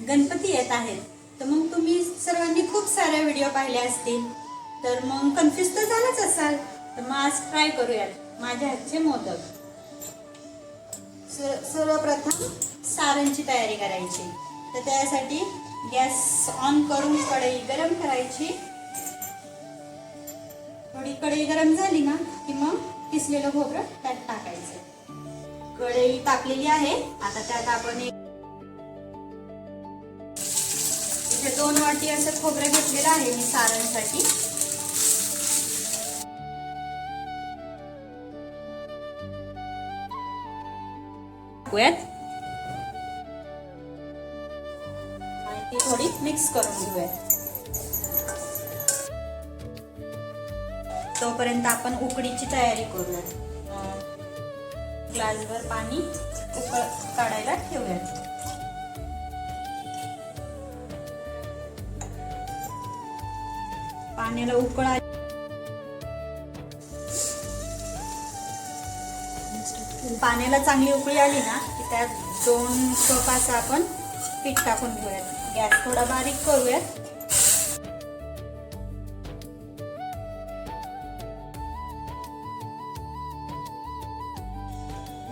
गणपती येत आहेत. तर मग तुम्ही सर्वांनी खूप साऱ्या व्हिडिओ पाहिले असतील. तर मग कन्फ्युज तर झालाच असाल. तर मग आज ट्राय करूयात. माझ्या हातचे मोदक. सर्वप्रथम सारणची तयारी करायची. तर त्यासाठी गॅस ऑन करून कढई गरम करायची. थोडी कढई गरम झाली ना की मग किसलेलं खोबरं त्यात टाकायचं. कढई टाकलेली आहे. आता त्यात आपण एक दोन वाटी असं खोबरं घेतलेलं आहे मी सारणसाठी. आणि ती थोडी मिक्स करून घेऊयात. तोपर्यंत आपण उकडीची तयारी करूयात. ग्लासभर पाणी उकळ काढायला ठेवूयात. पाण्याला उकळ. पाण्याला चांगली उकळी आली ना की त्यात दोन कप असं आपण पीठ टाकून घेऊयात. गॅस थोडा बारीक करूयात.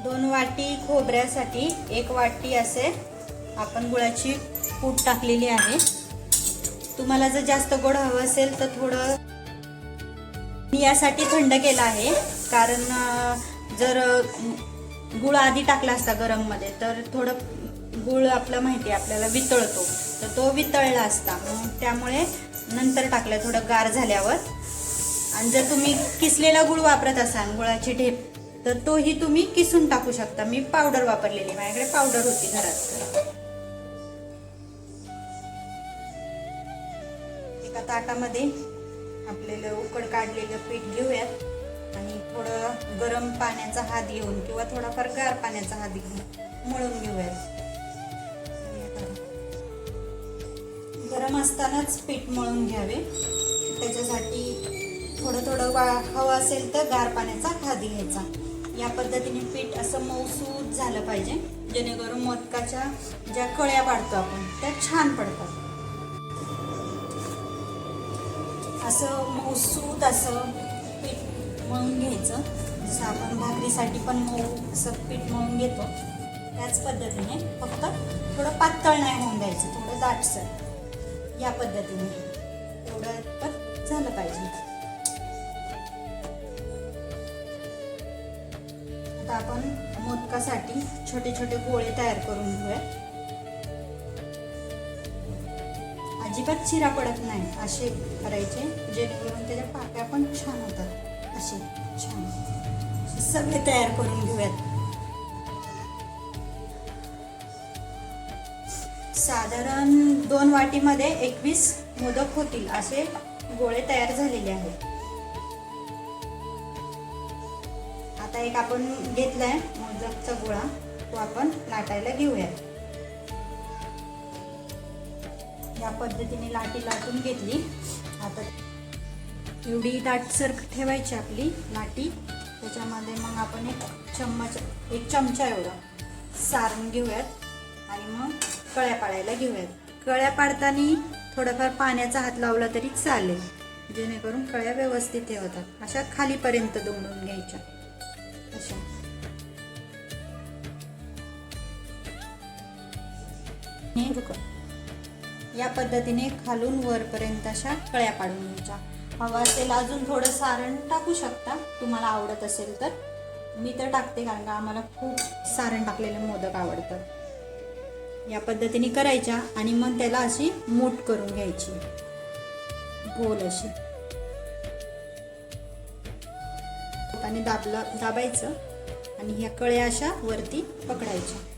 दोन वाटी खोबऱ्यासाठी एक वाटी असे आपण गुळाची पूड टाकलेली आहे. तुम्हाला जर जास्त गोड हवं असेल तर थोडं मी यासाठी थंड केलं आहे. कारण जर गुळ आधी टाकला असता गरममध्ये तर थोडं गुळ आपलं माहिती आहे आपल्याला वितळतो. तर तो वितळला असता. मग त्यामुळे नंतर टाकलं थोडं गार झाल्यावर. आणि जर तुम्ही किसलेला गुळ वापरत असाल गुळाची ढेप तर तोही तुम्ही किसून टाकू शकता. मी पावडर वापरलेली माझ्याकडे पावडर होती घरात. एका ताटामध्ये आपल्याला उकड काढलेलं पीठ घेऊयात. आणि थोडं गरम पाण्याचा हात घेऊन किंवा थोडाफार गार पाण्याचा हात घेऊन मळून घेऊयात. गरम असतानाच पीठ मळून घ्यावे. त्याच्यासाठी थोडं थोडं वा हवं असेल तर गार पाण्याचा हात घ्यायचा. या पद्धतीने पीठ असं मऊसूद झालं पाहिजे. जेणेकरून मोदकाच्या ज्या कळ्या पाडतो आपण त्या छान पडतात. असं मऊसूत असं पीठ मळून घ्यायचं. जसं आपण भाकरीसाठी पण मऊ असं पीठ मळून घेतो. त्याच पद्धतीने फक्त थोडं पातळ नाही होऊन द्यायचं थोडं दाटसर. या पद्धतीने एवढं पण झालं पाहिजे. आता आपण मोदकासाठी छोटे छोटे गोळे तयार करून घेऊया. अजिबात चिरा पडत नाही. असे करायचे जेणेकरून त्याच्या पाक्या पण छान होतात. असे छान. सगळे तयार करून घेऊयात. साधारण दोन वाटीमध्ये एकवीस मोदक होतील. असे गोळे तयार झालेले आहेत. आता एक आपण घेतलाय मोदकचा गोळा. तो आपण लाटायला घेऊयात. या पद्धतीने लाटी लाटून घेतली. आता एवढी दाटसर ठेवायची आपली लाटी. त्याच्यामध्ये मग आपण एक चम्मच एक चमचा एवढा सारण घेऊयात आणि मग कळ्या पाडायला घेऊयात. कळ्या पाडताना थोडंफार पाण्याचा हात लावला तरी चालेल जेणेकरून कळ्या व्यवस्थित हे होतात. अशा खालीपर्यंत दुमडून घ्यायच्या. अशा. हे या पद्धतीने खालून वरपर्यंत अशा कळ्या पाडून घ्यायच्या. हवा असेल अजून थोडं सारण टाकू शकता. तुम्हाला आवडत असेल तर. मी तर टाकते कारण का आम्हाला खूप सारण टाकलेले मोदक आवडतं. या पद्धतीने करायच्या आणि मग त्याला अशी मूठ करून घ्यायची. गोल अशी. आणि दाबला दाबायचं. आणि ह्या कळ्या अशा वरती पकडायच्या.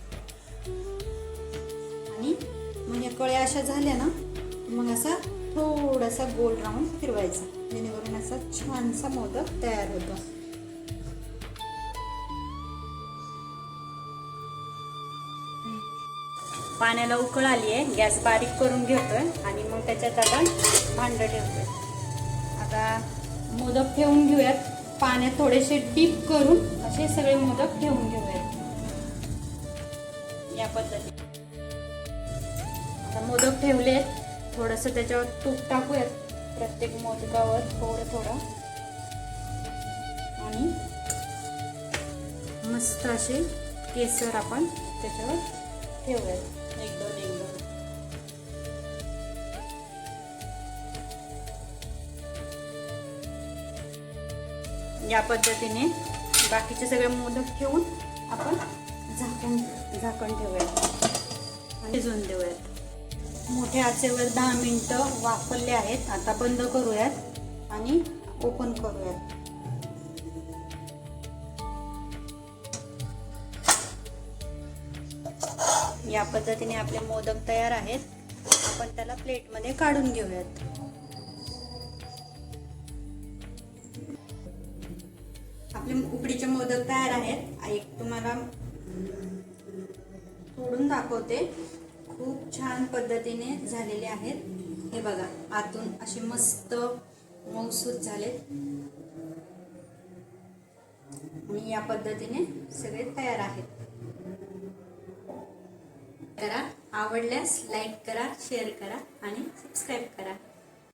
या कळ्या अशा झाल्या ना मग असा थोडासा गोल राऊंड फिरवायचा. जेणेकरून असा छानसा मोदक तयार होतो. पाण्याला उकळ आली आहे गॅस बारीक करून घेतोय आणि मग त्याच्यात आता भांडं ठेवतोय. आता मोदक ठेवून घेऊयात. पाण्यात थोडेसे डीप करून असे सगळे मोदक ठेवून घेऊयात. ठेवले ठेवलेत. थोडंसं त्याच्यावर तूप टाकूयात. प्रत्येक मोदकावर थोडं थोडं. आणि मस्त असे केसर आपण त्याच्यावर ठेवूयात. एक दोन एक दोन या पद्धतीने बाकीचे सगळे मोदक ठेवून आपण झाकण झाकण ठेवूयात. आणि शिजवून देऊयात. मोठ्या आचेवर दहा मिनिटं वापरले आहेत. आता बंद करूयात आणि ओपन करूयात. या पद्धतीने आपले मोदक तयार आहेत. आपण त्याला प्लेटमध्ये काढून घेऊयात. आपले उकडीचे मोदक तयार आहेत. एक तुम्हाला तोडून दाखवते. खूप छान पद्धतीने झालेले आहेत. हे बघा आतून असे मस्त मऊसूत झालेत. आणि या पद्धतीने सगळे तयार आहेत. करा आवडल्यास लाईक करा शेअर करा आणि सबस्क्राईब करा.